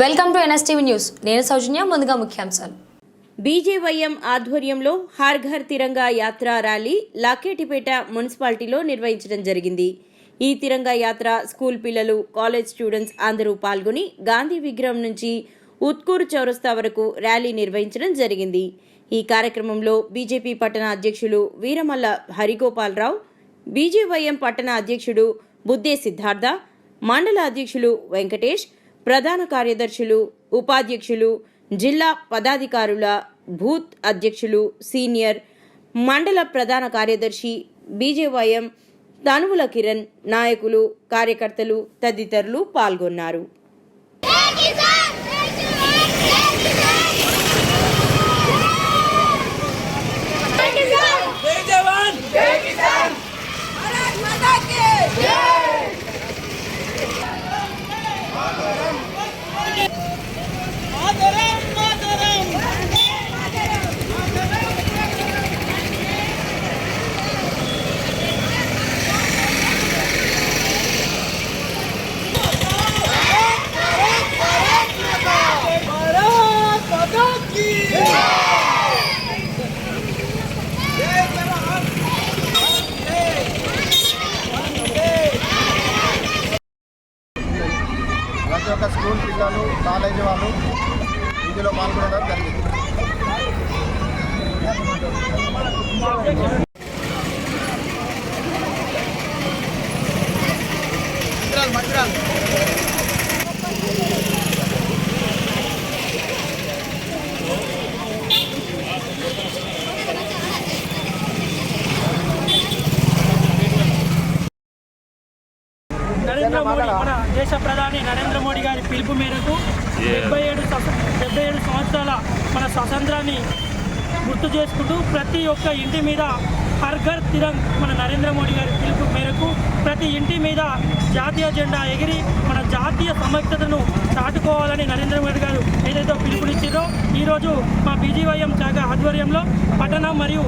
Welcome to NSTV news. నేను సౌజన్య ముందుగా ముఖ్యాంశాలు. బీజేవైఎం ఆధ్వర్యంలో హర్ ఘర్ తిరంగా యాత్ర ర్యాలీ లాకేటిపేట మున్సిపాలిటీలో నిర్వహించడం జరిగింది. ఈ తిరంగా యాత్ర స్కూల్ పిల్లలు కాలేజ్ స్టూడెంట్స్ అందరూ పాల్గొని గాంధీ విగ్రహం నుంచి ఉత్కూరు చౌరస్తా వరకు ర్యాలీ నిర్వహించడం జరిగింది. ఈ కార్యక్రమంలో బీజేపీ పట్టణ అధ్యక్షులు వీరమల్ల హరిగోపాలరావు బీజేవైఎం పట్టణ అధ్యక్షుడు బుద్దే సిద్ధార్థ మండల అధ్యక్షులు వెంకటేష్ ప్రధాన కార్యదర్శులు ఉపాధ్యక్షులు జిల్లా పదాధికారుల బూత్ అధ్యక్షులు సీనియర్ మండల ప్రధాన కార్యదర్శి బీజేవైఎం తనువుల కిరణ్ నాయకులు కార్యకర్తలు తదితరులు పాల్గొన్నారు. స్కూల్ పిల్లలు కాలేజీ వాళ్ళు ఇందులో పాల్గొనడం జరిగింది. నరేంద్ర మోడీ మన దేశ ప్రధాని నరేంద్ర మోడీ గారి పిలుపు మేరకు డెబ్బై ఏడు స- డెబ్బై ఏడు సంవత్సరాల మన స్వతంత్రాన్ని గుర్తు చేసుకుంటూ ప్రతి ఒక్క ఇంటి మీద హర్ ఘర్ తిరంగ్ మన నరేంద్ర మోడీ గారి పిలుపు మేరకు ప్రతి ఇంటి మీద జాతీయ జెండా ఎగిరి మన జాతీయ సమైక్యతను చాటుకోవాలని నరేంద్ర మోడీ గారు ఏదైతే పిలుపునిచ్చారో ఈరోజు మా బీజీవైఎం శాఖ ఆధ్వర్యంలో పట్టణ మరియు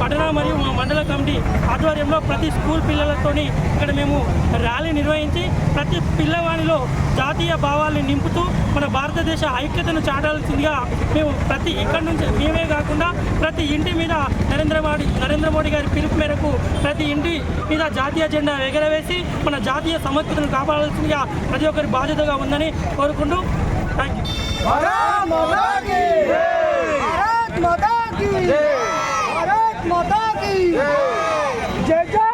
పట్టణ మరియు మా మండల కమిటీ ఆధ్వర్యంలో ప్రతి స్కూల్ పిల్లలతోని ఇక్కడ మేము ర్యాలీ నిర్వహించి ప్రతి పిల్లవాణిలో జాతీయ భావాల్ని నింపుతూ మన భారతదేశ ఐక్యతను చాటాల్సిందిగా మేము ప్రతి ఇక్కడి నుంచి మేమే కాకుండా ప్రతి ఇంటి మీద నరేంద్ర మోడీ నరేంద్ర మోడీ గారి పిలుపు మేరకు ప్రతి ఇంటి మీద జాతీయ జెండా ఎగరవేసి మన జాతీయ సమస్యలను కాపాడాల్సిందిగా ప్రతి ఒక్కరి బాధ్యతగా ఉందని కోరుకుంటూ థ్యాంక్ యూ माता की जय जय